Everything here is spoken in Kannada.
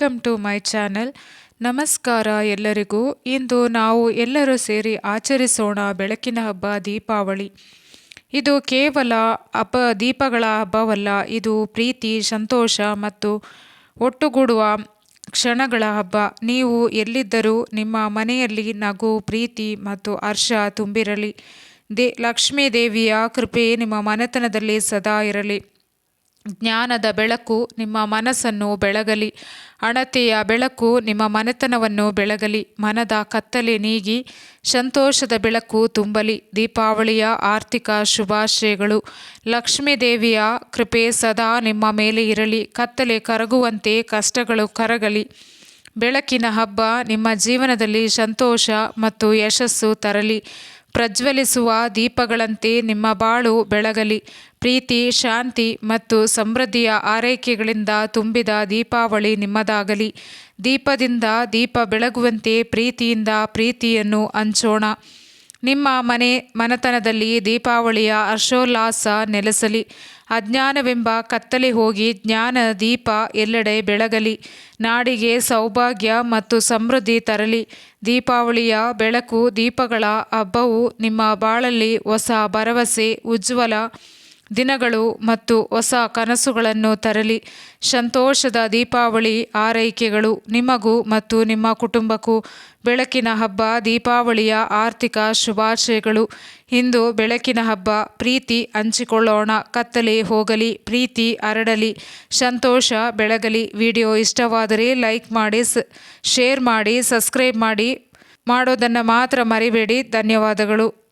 ವೆಲ್ಕಮ್ ಟು ಮೈ ಚಾನೆಲ್ ನಮಸ್ಕಾರ ಎಲ್ಲರಿಗೂ. ಇಂದು ನಾವು ಎಲ್ಲರೂ ಸೇರಿ ಆಚರಿಸೋಣ ಬೆಳಕಿನ ಹಬ್ಬ ದೀಪಾವಳಿ. ಇದು ಕೇವಲ ಹಬ್ಬ, ದೀಪಗಳ ಹಬ್ಬವಲ್ಲ, ಇದು ಪ್ರೀತಿ, ಸಂತೋಷ ಮತ್ತು ಒಟ್ಟುಗೂಡುವ ಕ್ಷಣಗಳ ಹಬ್ಬ. ನೀವು ಎಲ್ಲಿದ್ದರೂ ನಿಮ್ಮ ಮನೆಯಲ್ಲಿ ನಗು, ಪ್ರೀತಿ ಮತ್ತು ಹರ್ಷ ತುಂಬಿರಲಿ. ದೇ ಲಕ್ಷ್ಮೀ ದೇವಿಯ ಕೃಪೆ ನಿಮ್ಮ ಮನೆತನದಲ್ಲಿ ಸದಾ ಇರಲಿ. ಜ್ಞಾನದ ಬೆಳಕು ನಿಮ್ಮ ಮನಸ್ಸನ್ನು ಬೆಳಗಲಿ. ಅಣತೆಯ ಬೆಳಕು ನಿಮ್ಮ ಮನೆತನವನ್ನು ಬೆಳಗಲಿ. ಮನದ ಕತ್ತಲೆ ನೀಗಿ ಸಂತೋಷದ ಬೆಳಕು ತುಂಬಲಿ. ದೀಪಾವಳಿಯ ಆರ್ಥಿಕ ಶುಭಾಶಯಗಳು. ಲಕ್ಷ್ಮೀ ದೇವಿಯ ಕೃಪೆ ಸದಾ ನಿಮ್ಮ ಮೇಲೆ ಇರಲಿ. ಕತ್ತಲೆ ಕರಗುವಂತೆ ಕಷ್ಟಗಳು ಕರಗಲಿ. ಬೆಳಕಿನ ಹಬ್ಬ, ನಿಮ್ಮ ಜೀವನದಲ್ಲಿ ಸಂತೋಷ ಮತ್ತು ಯಶಸ್ಸು ತರಲಿ. ಪ್ರಜ್ವಲಿಸುವ ದೀಪಗಳಂತೆ ನಿಮ್ಮ ಬಾಳು ಬೆಳಗಲಿ. ಪ್ರೀತಿ, ಶಾಂತಿ ಮತ್ತು ಸಮೃದ್ಧಿಯ ಆರೈಕೆಗಳಿಂದ ತುಂಬಿದ ದೀಪಾವಳಿ ನಿಮ್ಮದಾಗಲಿ. ದೀಪದಿಂದ ದೀಪ ಬೆಳಗುವಂತೆ ಪ್ರೀತಿಯಿಂದ ಪ್ರೀತಿಯನ್ನು ಹಂಚೋಣ. ನಿಮ್ಮ ಮನೆ ಮನೆತನದಲ್ಲಿ ದೀಪಾವಳಿಯ ಹರ್ಷೋಲ್ಲಾಸ ನೆಲೆಸಲಿ. ಅಜ್ಞಾನವೆಂಬ ಕತ್ತಲೆ ಹೋಗಿ ಜ್ಞಾನ ದೀಪ ಎಲ್ಲೆಡೆ ಬೆಳಗಲಿ. ನಾಡಿಗೆ ಸೌಭಾಗ್ಯ ಮತ್ತು ಸಮೃದ್ಧಿ ತರಲಿ. ದೀಪಾವಳಿಯ ಬೆಳಕು ದೀಪಗಳ ಹಬ್ಬವು ನಿಮ್ಮ ಬಾಳಲ್ಲಿ ಹೊಸ ಭರವಸೆ, ಉಜ್ವಲ ದಿನಗಳು ಮತ್ತು ಹೊಸ ಕನಸುಗಳನ್ನು ತರಲಿ. ಸಂತೋಷದ ದೀಪಾವಳಿ ಆರೈಕೆಗಳು ನಿಮಗೂ ಮತ್ತು ನಿಮ್ಮ ಕುಟುಂಬಕ್ಕೂ ಬೆಳಕಿನ ಹಬ್ಬ, ದೀಪಾವಳಿಯ ಆರ್ಥಿಕ ಶುಭಾಶಯಗಳು. ಇಂದು ಬೆಳಕಿನ ಹಬ್ಬ, ಪ್ರೀತಿ ಹಂಚಿಕೊಳ್ಳೋಣ. ಕತ್ತಲೆ ಹೋಗಲಿ, ಪ್ರೀತಿ ಹರಡಲಿ, ಸಂತೋಷ ಬೆಳಗಲಿ. ವಿಡಿಯೋ ಇಷ್ಟವಾದರೆ ಲೈಕ್ ಮಾಡಿ ಶೇರ್ ಮಾಡಿ, ಸಬ್ಸ್ಕ್ರೈಬ್ ಮಾಡಿ. ಮಾಡೋದನ್ನು ಮಾತ್ರ ಮರಿಬೇಡಿ. ಧನ್ಯವಾದಗಳು.